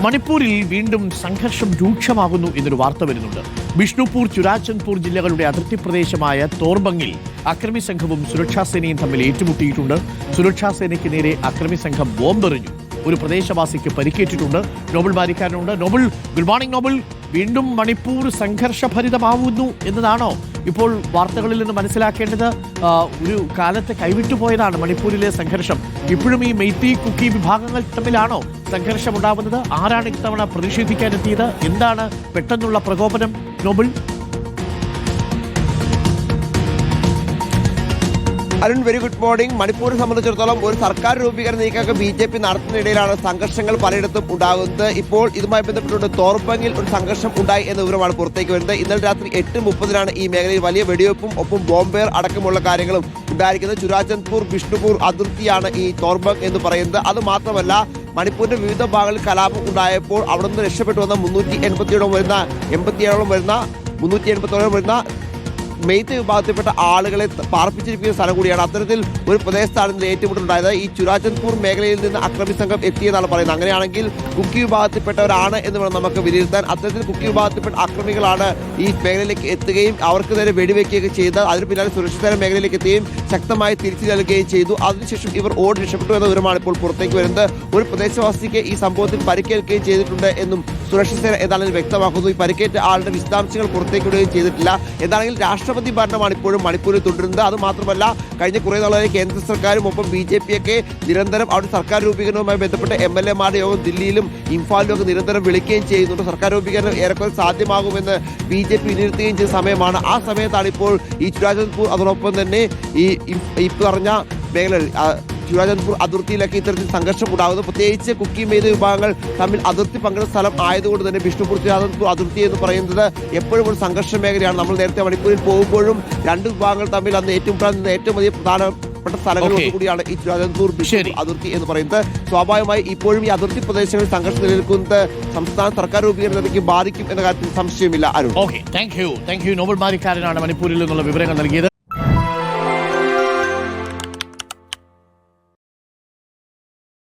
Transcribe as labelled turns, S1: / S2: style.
S1: മണിപ്പൂരിൽ വീണ്ടും സംഘർഷം രൂക്ഷമാകുന്നു എന്നൊരു വാർത്ത വരുന്നുണ്ട്. ബിഷ്ണുപൂർ ചുരാചന്ദ്പൂർ ജില്ലകളുടെ അതിർത്തി പ്രദേശമായ തോർബങ്ങിൽ അക്രമി സംഘവും സുരക്ഷാ സേനയും തമ്മിൽ ഏറ്റുമുട്ടിയിട്ടുണ്ട്. സുരക്ഷാ സേനയ്ക്ക് നേരെ അക്രമി സംഘം ബോംബെറിഞ്ഞു. ഒരു പ്രദേശവാസിക്ക് പരിക്കേറ്റിട്ടുണ്ട്. നോബൽ ബാരിക്കാരനുണ്ട് നോബൽ ഗുഡ് മോർണിംഗ് നോബൽ. വീണ്ടും മണിപ്പൂർ സംഘർഷഭരിതമാവുന്നു എന്നതാണോ ഇപ്പോൾ വാർത്തകളിൽ നിന്ന് മനസ്സിലാക്കേണ്ടത്? ഒരു കാലത്ത് കൈവിട്ടുപോയതാണ് മണിപ്പൂരിലെ സംഘർഷം. ഇപ്പോഴും ഈ മെയ്ത്തി കുക്കി വിഭാഗങ്ങൾ തമ്മിലാണോ സംഘർഷം ഉണ്ടാവുന്നത് ആരാണ് ഇത്തവണ പ്രതിഷേധിക്കാനെത്തിയത്? എന്താണ് പെട്ടെന്നുള്ള പ്രകോപനം? Nobal
S2: Arun very good morning മണിപ്പൂരിനെ സംബന്ധിച്ചിടത്തോളം ഒരു സർക്കാർ രൂപീകരണ നീക്കമൊക്കെ ബി ജെ പി നടത്തുന്നതിനിടയിലാണ് സംഘർഷങ്ങൾ പലയിടത്തും ഉണ്ടാകുന്നത്. ഇപ്പോൾ ഇതുമായി ബന്ധപ്പെട്ടുകൊണ്ട് തോർബങ്ങിൽ ഒരു സംഘർഷം ഉണ്ടായി എന്ന വിവരമാണ് പുറത്തേക്ക് വരുന്നത്. ഇന്നലെ രാത്രി എട്ട് മുപ്പതിനാണ് ഈ മേഖലയിൽ വലിയ വെടിവെപ്പും ഒപ്പം ബോംബെയർ അടക്കമുള്ള കാര്യങ്ങളും ഉണ്ടായിരിക്കുന്നത്. ചുരാചന്ദ്പൂർ വിഷ്ണുപൂർ അതിർത്തിയാണ് ഈ തോർബങ് എന്ന് പറയുന്നത്. അത് മാത്രമല്ല മണിപ്പൂരിന്റെ വിവിധ ഭാഗങ്ങളിൽ കലാപം ഉണ്ടായപ്പോൾ അവിടെ നിന്ന് രക്ഷപ്പെട്ടു വന്ന മുന്നൂറ്റി എൺപത്തിയേഴോളം വരുന്ന എൺപത്തിയേഴോളം വരുന്ന മുന്നൂറ്റി എൺപത്തോളം വരുന്ന മെയ്ത്ത് വിഭാഗത്തിൽപ്പെട്ട ആളുകളെ പാർപ്പിച്ചിരിക്കുന്ന സ്ഥലം കൂടിയാണ്. അത്തരത്തിൽ ഒരു പ്രദേശത്താണ് ഇതിൽ ഏറ്റുമുട്ടലുണ്ടായത് ഈ ചുരാചന്ദ്പൂർ മേഖലയിൽ നിന്ന് അക്രമി സംഘം എത്തിയെന്നാണ് പറയുന്നത്. അങ്ങനെയാണെങ്കിൽ കുക്കി വിഭാഗത്തിൽപ്പെട്ടവരാണ് എന്ന് വേണം നമുക്ക് വിലയിരുത്താൻ. അത്തരത്തിൽ കുക്കി വിഭാഗത്തിൽപ്പെട്ട അക്രമികളാണ് ഈ മേഖലയിലേക്ക് എത്തുകയും അവർക്ക് നേരെ വെടിവെക്കുകയൊക്കെ ചെയ്ത് അതിന് പിന്നാലെ സുരക്ഷിത മേഖലയിലേക്ക് എത്തുകയും ശക്തമായി തിരിച്ചു നൽകുകയും ചെയ്തു. അതിനുശേഷം ഇവർ ഓടി രക്ഷപ്പെട്ടു എന്ന വിവരമാണ് ഇപ്പോൾ പുറത്തേക്ക് വരുന്നത്. ഒരു പ്രദേശവാസിക്ക് ഈ സംഭവത്തിൽ പരിക്കേൽക്കുകയും ചെയ്തിട്ടുണ്ട് എന്നും സുരക്ഷാ സേന ഏതാണെങ്കിലും വ്യക്തമാക്കുന്നു. ഈ പരിക്കേറ്റ ആളുടെ വിശദാംശങ്ങൾ പുറത്തേക്ക് വിടുകയും ചെയ്തിട്ടില്ല. എന്താണെങ്കിൽ രാഷ്ട്രപതി ഭരണമാണ് ഇപ്പോഴും മണിപ്പൂരിൽ തുടരുന്നത്. അത് മാത്രമല്ല കഴിഞ്ഞ കുറേ നാളായി കേന്ദ്ര സർക്കാരും ഒപ്പം ബി ജെ പി ഒക്കെ നിരന്തരം അവിടെ സർക്കാർ രൂപീകരണവുമായി ബന്ധപ്പെട്ട് എം എൽ എമാരുടെ യോഗം ദില്ലിയിലും ഇംഫാലിലും ഒക്കെ നിരന്തരം വിളിക്കുകയും ചെയ്യുന്നുണ്ട്. സർക്കാർ രൂപീകരണം ഏറെക്കുറെ സാധ്യമാകുമെന്ന് ബി ജെ പി വിലയിരുത്തുകയും ചെയ്ത സമയമാണ്. ആ സമയത്താണ് ഇപ്പോൾ ഈ ചുരാചന്ദ്പൂർ അതോടൊപ്പം തന്നെ ഈ പറഞ്ഞ മേഖലകൾ ആ, ചുരാചന്ദ്പൂർ അതിർത്തിയിലൊക്കെ ഇത്തരത്തിൽ സംഘർഷം ഉണ്ടാകുന്നു പ്രത്യേകിച്ച് കുക്കി മെയ്ത് വിഭാഗങ്ങൾ തമ്മിൽ അതിർത്തി പങ്കിടുന്ന സ്ഥലം ആയതുകൊണ്ട് തന്നെ ബിഷ്ണുപൂർ ചുരാചന്ദ്പൂർ അതിർത്തി എന്ന് പറയുന്നത് എപ്പോഴും ഒരു സംഘർഷ മേഖലയാണ്. നമ്മൾ നേരത്തെ മണിപ്പൂരിൽ പോകുമ്പോഴും രണ്ട് വിഭാഗങ്ങൾ തമ്മിൽ അന്ന് ഏറ്റവും ഏറ്റവും വലിയ പ്രധാനപ്പെട്ട സ്ഥലങ്ങളിൽ
S1: Okay.
S2: കൂടിയാണ് ഈ
S1: ശരി.
S2: ബിഷ്ണുപൂർ അതിർത്തി എന്ന് പറയുന്നത്. സ്വാഭാവികമായി ഇപ്പോഴും ഈ അതിർത്തി പ്രദേശങ്ങളിൽ സംഘർഷം നിലനിൽക്കുന്നത് സംസ്ഥാന സർക്കാർ രൂപീകരണത്തിലേക്ക് ബാധിക്കും എന്ന കാര്യത്തിൽ സംശയമില്ല Arun.
S1: Okay. Thank you thank you Nobel മാരിക്കാരനാണ് മണിപ്പൂരിൽ നിന്നുള്ള വിവരങ്ങൾ നൽകിയത്.